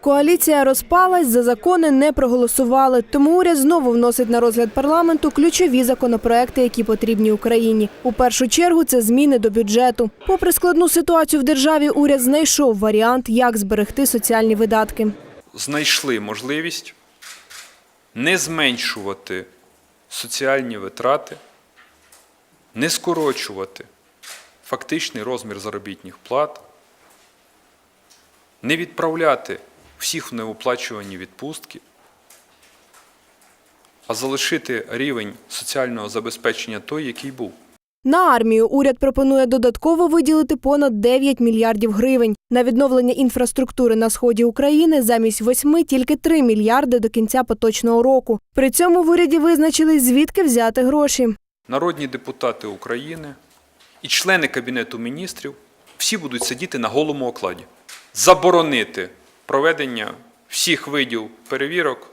Коаліція розпалась, за закони не проголосували. Тому уряд знову вносить на розгляд парламенту ключові законопроекти, які потрібні Україні. У першу чергу це зміни до бюджету. Попри складну ситуацію в державі, уряд знайшов варіант, як зберегти соціальні видатки. знайшли можливість не зменшувати соціальні витрати, не скорочувати фактичний розмір заробітних плат, не відправляти всіх неоплачувані відпустки, а залишити рівень соціального забезпечення той, який був. На армію уряд пропонує додатково виділити понад 9 мільярдів гривень. На відновлення інфраструктури на сході України замість восьми тільки 3 мільярди до кінця поточного року. При цьому в уряді визначили, звідки взяти гроші. Народні депутати України і члени Кабінету міністрів всі будуть сидіти на голому окладі. Заборонити проведення всіх видів перевірок,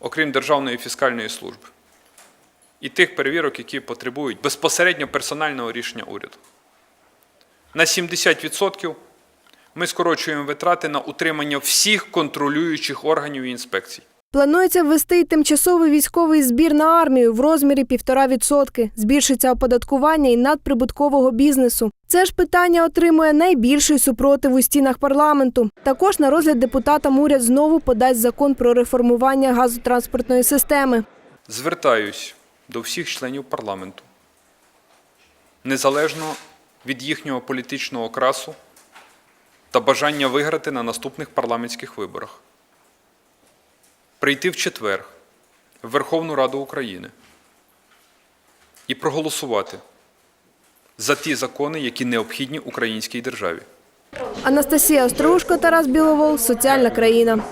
окрім Державної фіскальної служби. І тих перевірок, які потребують безпосередньо персонального рішення уряду. На 70% ми скорочуємо витрати на утримання всіх контролюючих органів і інспекцій. Планується ввести й тимчасовий військовий збір на армію в розмірі 1,5%. Збільшиться оподаткування і надприбуткового бізнесу. Це ж питання отримує найбільший супротив у стінах парламенту. Також на розгляд депутатам уряд знову подасть закон про реформування газотранспортної системи. Звертаюсь до всіх членів парламенту, незалежно від їхнього політичного окрасу та бажання виграти на наступних парламентських виборах, прийти в четвер в Верховну Раду України і проголосувати за ті закони, які необхідні українській державі. Анастасія Острушко, Тарас Біловол, Соціальна країна.